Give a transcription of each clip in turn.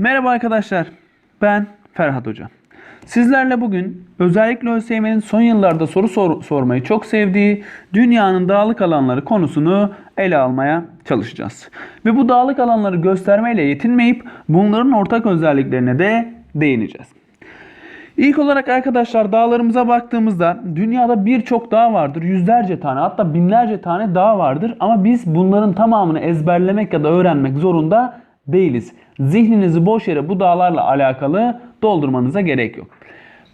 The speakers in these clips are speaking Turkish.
Merhaba arkadaşlar. Ben Ferhat Hoca. Sizlerle bugün özellikle ÖSYM'nin son yıllarda soru sor- sormayı çok sevdiği dünyanın dağlık alanları konusunu ele almaya çalışacağız. Ve bu dağlık alanları göstermeyle yetinmeyip bunların ortak özelliklerine de değineceğiz. İlk olarak arkadaşlar dağlarımıza baktığımızda dünyada birçok dağ vardır. Yüzlerce tane hatta binlerce tane dağ vardır. Ama biz bunların tamamını ezberlemek ya da öğrenmek zorunda değiliz. Zihninizi boş yere bu dağlarla alakalı doldurmanıza gerek yok.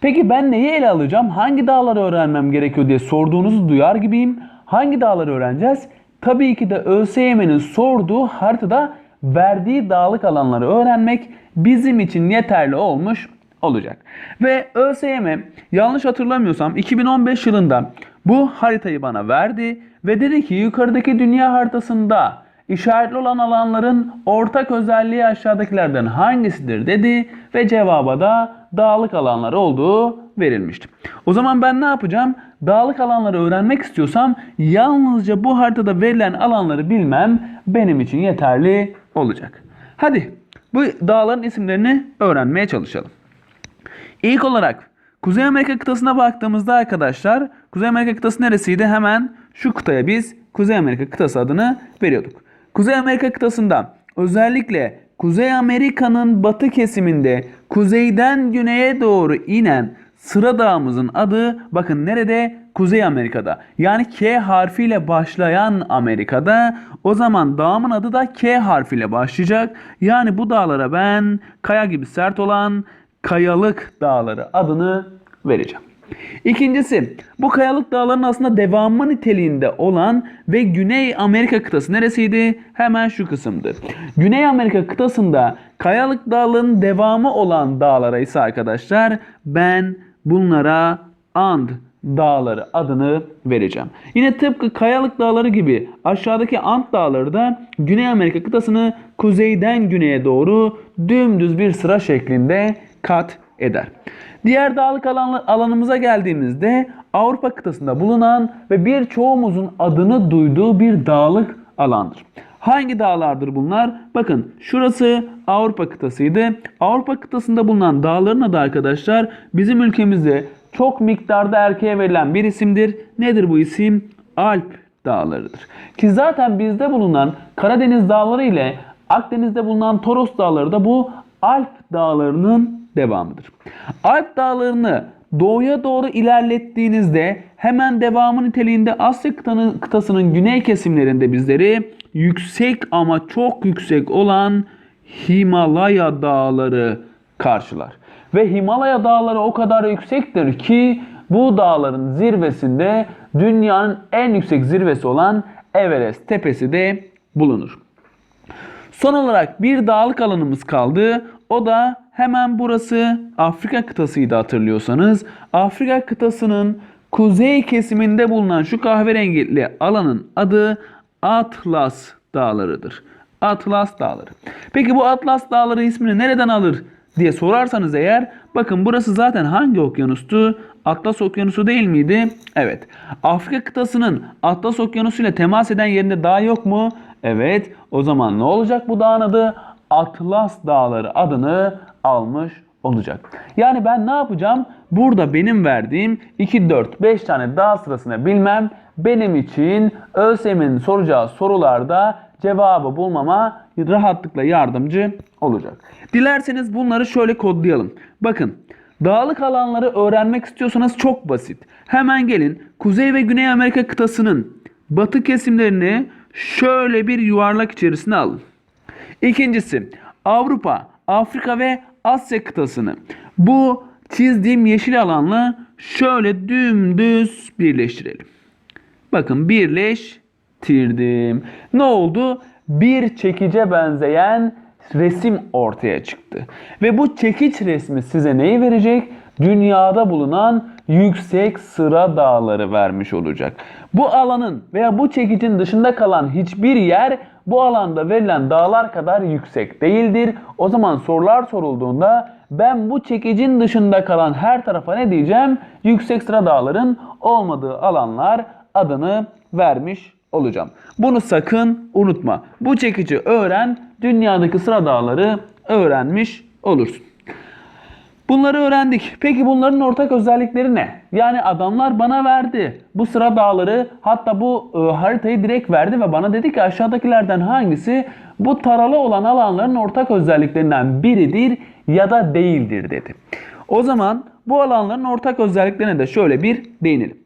Peki ben neyi ele alacağım? Hangi dağları öğrenmem gerekiyor diye sorduğunuzu duyar gibiyim. Hangi dağları öğreneceğiz? Tabii ki de ÖSYM'nin sorduğu haritada verdiği dağlık alanları öğrenmek bizim için yeterli olmuş olacak. Ve ÖSYM yanlış hatırlamıyorsam 2015 yılında bu haritayı bana verdi ve dedi ki yukarıdaki dünya haritasında işaretli olan alanların ortak özelliği aşağıdakilerden hangisidir dedi ve cevaba da dağlık alanlar olduğu verilmişti. O zaman ben ne yapacağım? Dağlık alanları öğrenmek istiyorsam yalnızca bu haritada verilen alanları bilmem benim için yeterli olacak. Hadi bu dağların isimlerini öğrenmeye çalışalım. İlk olarak Kuzey Amerika kıtasına baktığımızda arkadaşlar Kuzey Amerika kıtası neresiydi? Hemen şu kıtaya biz Kuzey Amerika kıtası adını veriyorduk. Kuzey Amerika kıtasında özellikle Kuzey Amerika'nın batı kesiminde kuzeyden güneye doğru inen sıra dağımızın adı bakın nerede? Kuzey Amerika'da. Yani K harfiyle başlayan Amerika'da. O zaman dağımın adı da K harfiyle başlayacak. Yani bu dağlara ben kaya gibi sert olan Kayalık Dağları adını vereceğim. İkincisi, bu kayalık dağların aslında devamı niteliğinde olan ve Güney Amerika kıtası neresiydi? Hemen şu kısımdı. Güney Amerika kıtasında kayalık dağların devamı olan dağlara ise arkadaşlar ben bunlara And dağları adını vereceğim. Yine tıpkı kayalık dağları gibi aşağıdaki Ant dağları da Güney Amerika kıtasını kuzeyden güneye doğru dümdüz bir sıra şeklinde kat eder. Diğer dağlık alan, alanımıza geldiğimizde Avrupa kıtasında bulunan ve birçoğumuzun adını duyduğu bir dağlık alandır. Hangi dağlardır bunlar? Bakın şurası Avrupa kıtasıydı. Avrupa kıtasında bulunan dağların adı arkadaşlar bizim ülkemizde çok miktarda erkeğe verilen bir isimdir. Nedir bu isim? Alp dağlarıdır. Ki zaten bizde bulunan Karadeniz dağları ile Akdeniz'de bulunan Toros dağları da bu Alp dağlarının devamıdır. Alp dağlarını doğuya doğru ilerlettiğinizde hemen devamı niteliğinde Asya kıtanın- kıtasının güney kesimlerinde bizleri yüksek ama çok yüksek olan Himalaya dağları karşılar. Ve Himalaya dağları o kadar yüksektir ki bu dağların zirvesinde dünyanın en yüksek zirvesi olan Everest tepesi de bulunur. Son olarak bir dağlık alanımız kaldı. O da hemen burası Afrika kıtasıydı hatırlıyorsanız. Afrika kıtasının kuzey kesiminde bulunan şu kahverengili alanın adı Atlas Dağları'dır. Atlas Dağları. Peki bu Atlas Dağları ismini nereden alır diye sorarsanız eğer bakın burası zaten hangi okyanustu? Atlas Okyanusu değil miydi? Evet. Afrika kıtasının Atlas Okyanusu ile temas eden yerinde dağ yok mu? Evet. O zaman ne olacak bu dağın adı? Atlas Dağları adını almış olacak. Yani ben ne yapacağım? Burada benim verdiğim 2, 4, 5 tane dağ sırasını bilmem benim için ÖSYM'in soracağı sorularda cevabı bulmama rahatlıkla yardımcı olacak. Dilerseniz bunları şöyle kodlayalım. Bakın dağlık alanları öğrenmek istiyorsanız çok basit. Hemen gelin Kuzey ve Güney Amerika kıtasının batı kesimlerini şöyle bir yuvarlak içerisine alın. İkincisi Avrupa, Afrika ve Asya kıtasını bu çizdiğim yeşil alanla şöyle dümdüz birleştirelim. Bakın birleştirdim. Ne oldu? Bir çekice benzeyen resim ortaya çıktı. Ve bu çekiç resmi size neyi verecek? Dünyada bulunan yüksek sıra dağları vermiş olacak. Bu alanın veya bu çekicin dışında kalan hiçbir yer bu alanda verilen dağlar kadar yüksek değildir. O zaman sorular sorulduğunda ben bu çekicin dışında kalan her tarafa ne diyeceğim? Yüksek sıra dağların olmadığı alanlar adını vermiş olacağım. Bunu sakın unutma. Bu çekici öğren, dünyadaki sıra dağları öğrenmiş olursun. Bunları öğrendik. Peki bunların ortak özellikleri ne? Yani adamlar bana verdi. Bu sıra dağları hatta bu e, haritayı direkt verdi ve bana dedi ki aşağıdakilerden hangisi bu taralı olan alanların ortak özelliklerinden biridir ya da değildir dedi. O zaman bu alanların ortak özelliklerine de şöyle bir değinelim.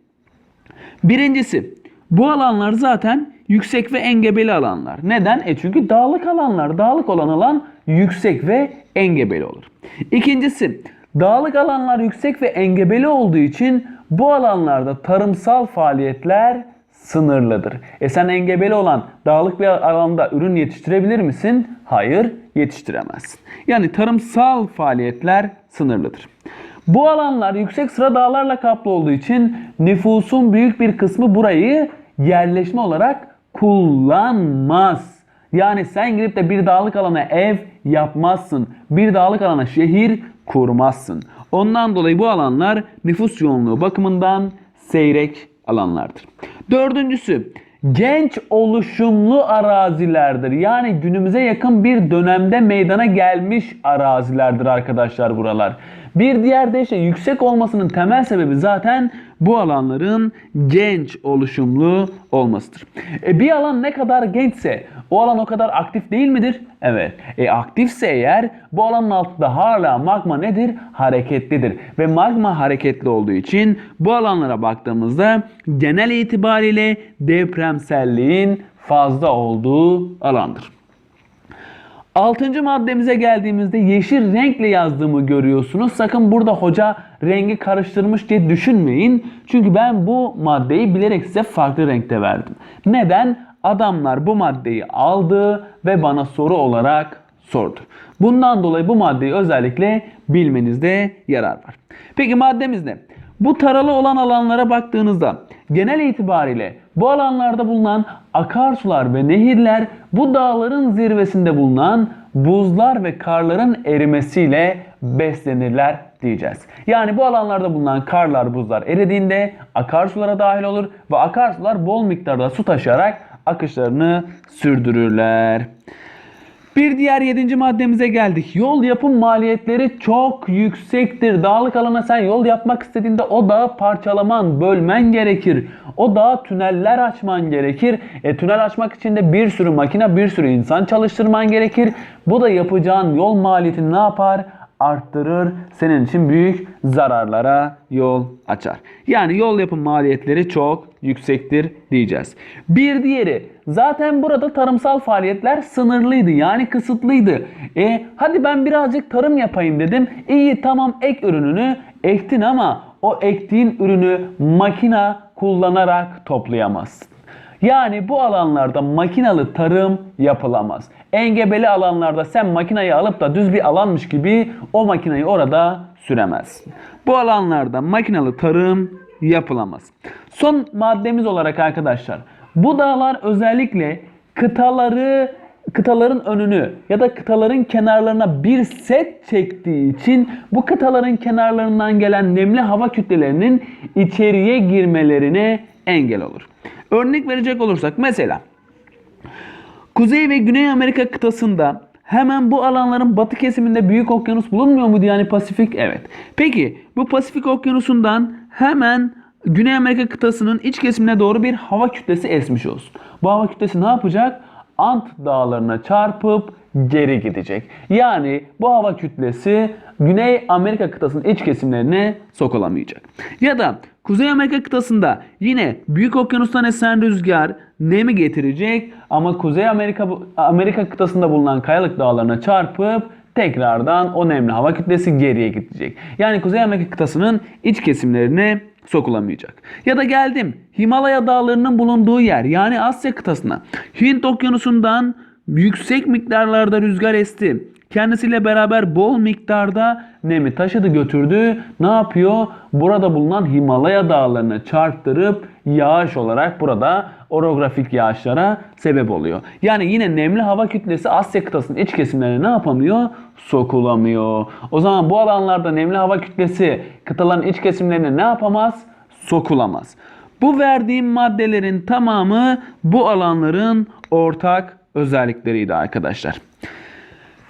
Birincisi bu alanlar zaten yüksek ve engebeli alanlar. Neden? E çünkü dağlık alanlar. Dağlık olan alan yüksek ve engebeli olur. İkincisi dağlık alanlar yüksek ve engebeli olduğu için bu alanlarda tarımsal faaliyetler sınırlıdır. E sen engebeli olan dağlık bir alanda ürün yetiştirebilir misin? Hayır, yetiştiremezsin. Yani tarımsal faaliyetler sınırlıdır. Bu alanlar yüksek sıra dağlarla kaplı olduğu için nüfusun büyük bir kısmı burayı yerleşme olarak kullanmaz. Yani sen gidip de bir dağlık alana ev yapmazsın. Bir dağlık alana şehir kurmazsın. Ondan dolayı bu alanlar nüfus yoğunluğu bakımından seyrek alanlardır. Dördüncüsü genç oluşumlu arazilerdir. Yani günümüze yakın bir dönemde meydana gelmiş arazilerdir arkadaşlar buralar. Bir diğer deyişle yüksek olmasının temel sebebi zaten bu alanların genç oluşumlu olmasıdır. E bir alan ne kadar gençse o alan o kadar aktif değil midir? Evet. E aktifse eğer bu alanın altında hala magma nedir? Hareketlidir. Ve magma hareketli olduğu için bu alanlara baktığımızda genel itibariyle depremselliğin fazla olduğu alandır. Altıncı maddemize geldiğimizde yeşil renkle yazdığımı görüyorsunuz. Sakın burada hoca rengi karıştırmış diye düşünmeyin. Çünkü ben bu maddeyi bilerek size farklı renkte verdim. Neden? Adamlar bu maddeyi aldı ve bana soru olarak sordu. Bundan dolayı bu maddeyi özellikle bilmenizde yarar var. Peki maddemiz ne? Bu taralı olan alanlara baktığınızda genel itibariyle bu alanlarda bulunan akarsular ve nehirler bu dağların zirvesinde bulunan buzlar ve karların erimesiyle beslenirler diyeceğiz. Yani bu alanlarda bulunan karlar, buzlar eridiğinde akarsulara dahil olur ve akarsular bol miktarda su taşıyarak akışlarını sürdürürler. Bir diğer yedinci maddemize geldik. Yol yapım maliyetleri çok yüksektir. Dağlık alana sen yol yapmak istediğinde o dağı parçalaman, bölmen gerekir. O dağa tüneller açman gerekir. E, tünel açmak için de bir sürü makine, bir sürü insan çalıştırman gerekir. Bu da yapacağın yol maliyetini ne yapar? Arttırır. Senin için büyük zararlara yol açar. Yani yol yapım maliyetleri çok yüksektir diyeceğiz. Bir diğeri zaten burada tarımsal faaliyetler sınırlıydı. Yani kısıtlıydı. E hadi ben birazcık tarım yapayım dedim. İyi tamam ek ürününü ektin ama o ektiğin ürünü makina kullanarak toplayamazsın. Yani bu alanlarda makinalı tarım yapılamaz. Engebeli alanlarda sen makinayı alıp da düz bir alanmış gibi o makinayı orada süremezsin. Bu alanlarda makinalı tarım yapılamaz. Son maddemiz olarak arkadaşlar bu dağlar özellikle kıtaları kıtaların önünü ya da kıtaların kenarlarına bir set çektiği için bu kıtaların kenarlarından gelen nemli hava kütlelerinin içeriye girmelerine engel olur. Örnek verecek olursak mesela Kuzey ve Güney Amerika kıtasında hemen bu alanların batı kesiminde büyük okyanus bulunmuyor muydu yani Pasifik? Evet. Peki bu Pasifik okyanusundan hemen Güney Amerika kıtasının iç kesimine doğru bir hava kütlesi esmiş olsun. Bu hava kütlesi ne yapacak? Ant dağlarına çarpıp geri gidecek. Yani bu hava kütlesi Güney Amerika kıtasının iç kesimlerine sokulamayacak. Ya da Kuzey Amerika kıtasında yine Büyük Okyanus'tan esen rüzgar nemi getirecek ama Kuzey Amerika Amerika kıtasında bulunan kayalık dağlarına çarpıp tekrardan o nemli hava kütlesi geriye gidecek. Yani Kuzey Amerika kıtasının iç kesimlerine sokulamayacak. Ya da geldim Himalaya dağlarının bulunduğu yer yani Asya kıtasına. Hint okyanusundan yüksek miktarlarda rüzgar esti. Kendisiyle beraber bol miktarda nemi taşıdı götürdü. Ne yapıyor? Burada bulunan Himalaya dağlarını çarptırıp yağış olarak burada orografik yağışlara sebep oluyor. Yani yine nemli hava kütlesi Asya kıtasının iç kesimlerine ne yapamıyor? Sokulamıyor. O zaman bu alanlarda nemli hava kütlesi kıtaların iç kesimlerine ne yapamaz? Sokulamaz. Bu verdiğim maddelerin tamamı bu alanların ortak özellikleriydi arkadaşlar.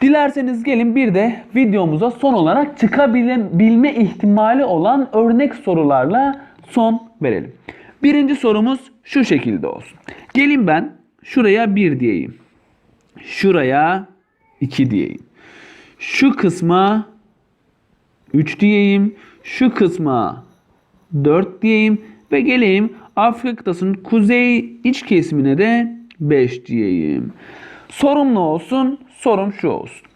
Dilerseniz gelin bir de videomuza son olarak çıkabilme ihtimali olan örnek sorularla son verelim. Birinci sorumuz şu şekilde olsun. Gelin ben şuraya 1 diyeyim. Şuraya 2 diyeyim. Şu kısma 3 diyeyim. Şu kısma 4 diyeyim. Ve geleyim Afrika kıtasının kuzey iç kesimine de 5 diyeyim. Sorum ne olsun? Sorum şu olsun.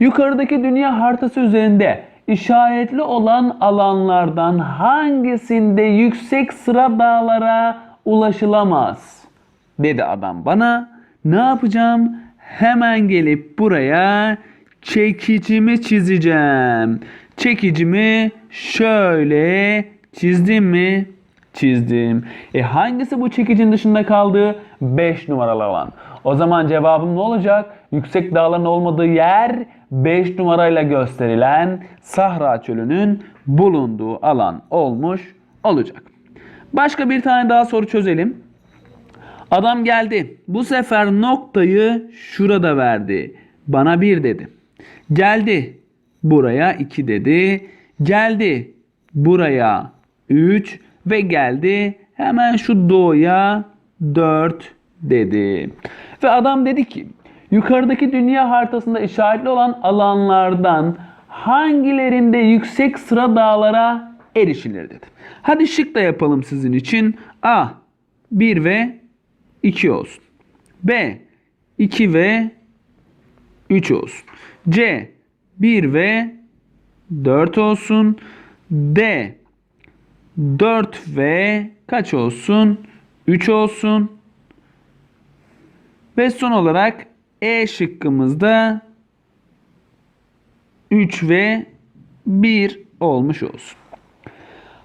Yukarıdaki dünya haritası üzerinde işaretli olan alanlardan hangisinde yüksek sıra dağlara ulaşılamaz? Dedi adam bana. Ne yapacağım? Hemen gelip buraya çekicimi çizeceğim. Çekicimi şöyle çizdim mi? Çizdim. E hangisi bu çekicin dışında kaldı? 5 numaralı alan. O zaman cevabım ne olacak? Yüksek dağların olmadığı yer 5 numarayla gösterilen Sahra Çölü'nün bulunduğu alan olmuş olacak. Başka bir tane daha soru çözelim. Adam geldi. Bu sefer noktayı şurada verdi. Bana 1 dedi. Geldi. Buraya 2 dedi. Geldi. Buraya 3 ve geldi hemen şu doğuya 4 dedi. Ve adam dedi ki yukarıdaki dünya haritasında işaretli olan alanlardan hangilerinde yüksek sıra dağlara erişilir dedi. Hadi şık da yapalım sizin için. A 1 ve 2 olsun. B 2 ve 3 olsun. C 1 ve 4 olsun. D 4 ve kaç olsun? 3 olsun. Ve son olarak E şıkkımızda 3 ve 1 olmuş olsun.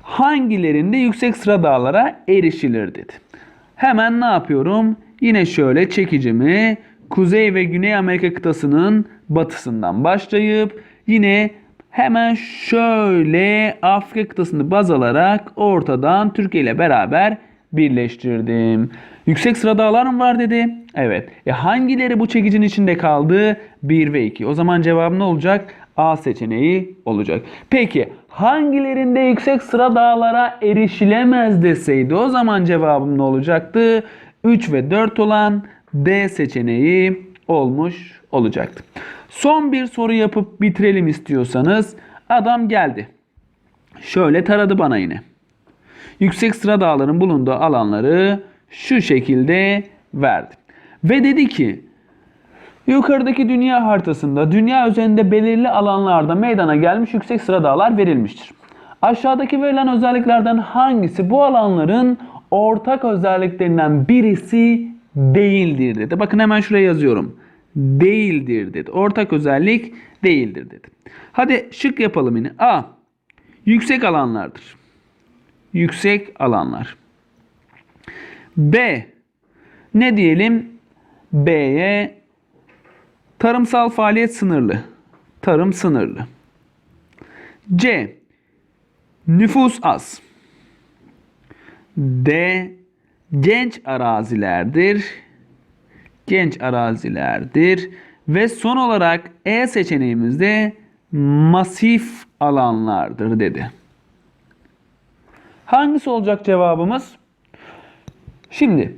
Hangilerinde yüksek sıra dağlara erişilir dedi. Hemen ne yapıyorum? Yine şöyle çekicimi Kuzey ve Güney Amerika kıtasının batısından başlayıp yine hemen şöyle Afrika kıtasını baz alarak ortadan Türkiye ile beraber birleştirdim. Yüksek sıra dağlar mı var dedi. Evet. E hangileri bu çekicinin içinde kaldı? 1 ve 2. O zaman cevap ne olacak? A seçeneği olacak. Peki hangilerinde yüksek sıra dağlara erişilemez deseydi o zaman cevabım ne olacaktı? 3 ve 4 olan D seçeneği olmuş olacaktı. Son bir soru yapıp bitirelim istiyorsanız adam geldi. Şöyle taradı bana yine. Yüksek sıra dağların bulunduğu alanları şu şekilde verdi. Ve dedi ki yukarıdaki dünya haritasında dünya üzerinde belirli alanlarda meydana gelmiş yüksek sıra dağlar verilmiştir. Aşağıdaki verilen özelliklerden hangisi bu alanların ortak özelliklerinden birisi değildir dedi. Bakın hemen şuraya yazıyorum. Değildir dedi. Ortak özellik değildir dedi. Hadi şık yapalım yine. A. Yüksek alanlardır. Yüksek alanlar. B. Ne diyelim? B'ye tarımsal faaliyet sınırlı. Tarım sınırlı. C. Nüfus az. D. Genç arazilerdir. Genç arazilerdir. Ve son olarak E seçeneğimizde masif alanlardır dedi. Hangisi olacak cevabımız? Şimdi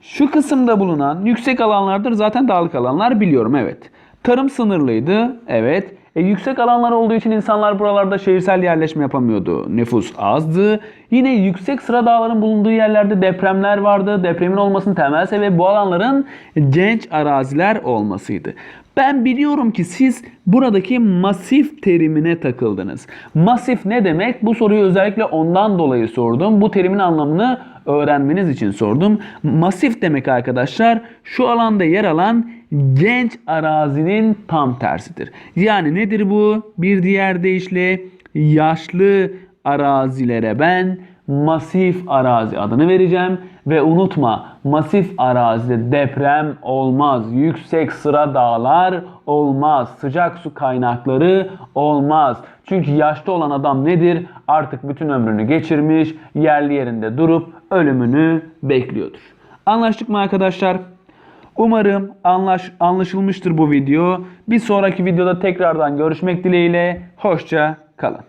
şu kısımda bulunan yüksek alanlardır zaten dağlık alanlar biliyorum evet. Tarım sınırlıydı evet. E, yüksek alanlar olduğu için insanlar buralarda şehirsel yerleşme yapamıyordu. Nüfus azdı. Yine yüksek sıra dağların bulunduğu yerlerde depremler vardı. Depremin olmasının temel sebebi bu alanların genç araziler olmasıydı. Ben biliyorum ki siz buradaki masif terimine takıldınız. Masif ne demek? Bu soruyu özellikle ondan dolayı sordum. Bu terimin anlamını öğrenmeniz için sordum. Masif demek arkadaşlar şu alanda yer alan genç arazinin tam tersidir. Yani nedir bu? Bir diğer deyişle yaşlı arazilere ben masif arazi adını vereceğim ve unutma masif arazide deprem olmaz. Yüksek sıra dağlar olmaz. Sıcak su kaynakları olmaz. Çünkü yaşlı olan adam nedir? Artık bütün ömrünü geçirmiş, yerli yerinde durup ölümünü bekliyordur. Anlaştık mı arkadaşlar? Umarım anlaş, anlaşılmıştır bu video. Bir sonraki videoda tekrardan görüşmek dileğiyle. Hoşça kalın.